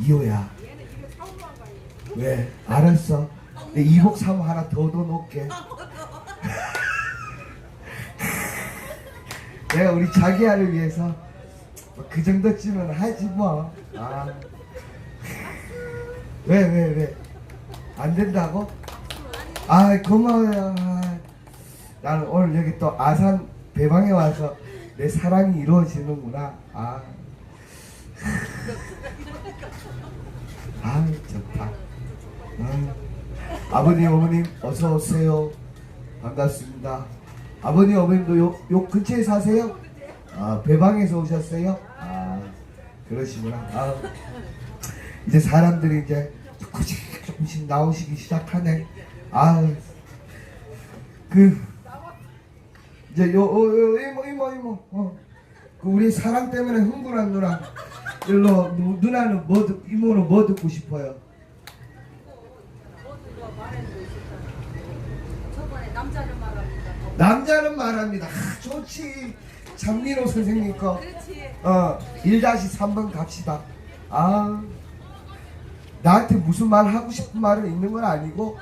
이호야. 왜? 알았어. 내 이복 사모 하나 더 넣어놓을게. 내가 우리 자기야를 위해서 뭐그 정도쯤은 하지 뭐. 아. 왜, 왜, 왜? 안 된다고? 아, 고마워요. 아, 나는 오늘 여기 또 아산 배방에 와서 내 사랑이 이루어지는구나. 아. 아, 좋다. 음. 아버님, 어머님, 어서 오세요. 반갑습니다. 아버님, 어머님도 요, 요 근처에 사세요? 아, 배방에서 오셨어요? 아, 그러시구나. 아, 이제 사람들이 이제 조금씩 조금씩 나오시기 시작하네. 아, 그, 이제 요, 어, 어, 이모, 이모, 이모, 어. 그 우리 사랑 때문에 흥분한 누나. 일로, 누, 누나는 뭐, 듣, 이모는 뭐 듣고 싶어요? 저번에 남자를 말합니다. 남자는 말합니다. 아, 좋지. 장민호 선생님 거. 그렇지. 어, 1-3번 갑시다. 아, 나한테 무슨 말 하고 싶은 말은 있는 건 아니고,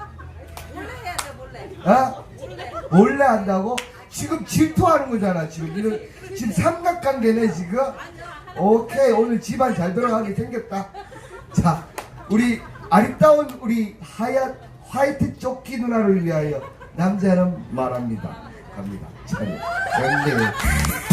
몰래 해야 돼 몰래. 어? 몰래. 몰래 한다고? 지금 질투하는 거잖아, 지금. 이런, 지금 삼각관계네, 지금. 오케이, 오늘 집안 잘 돌아가게 생겼다. 자, 우리 아리따운 우리 하얀, 화이트 조끼 누나를 위하여 남자는 말합니다. 갑니다. 참, 좋네.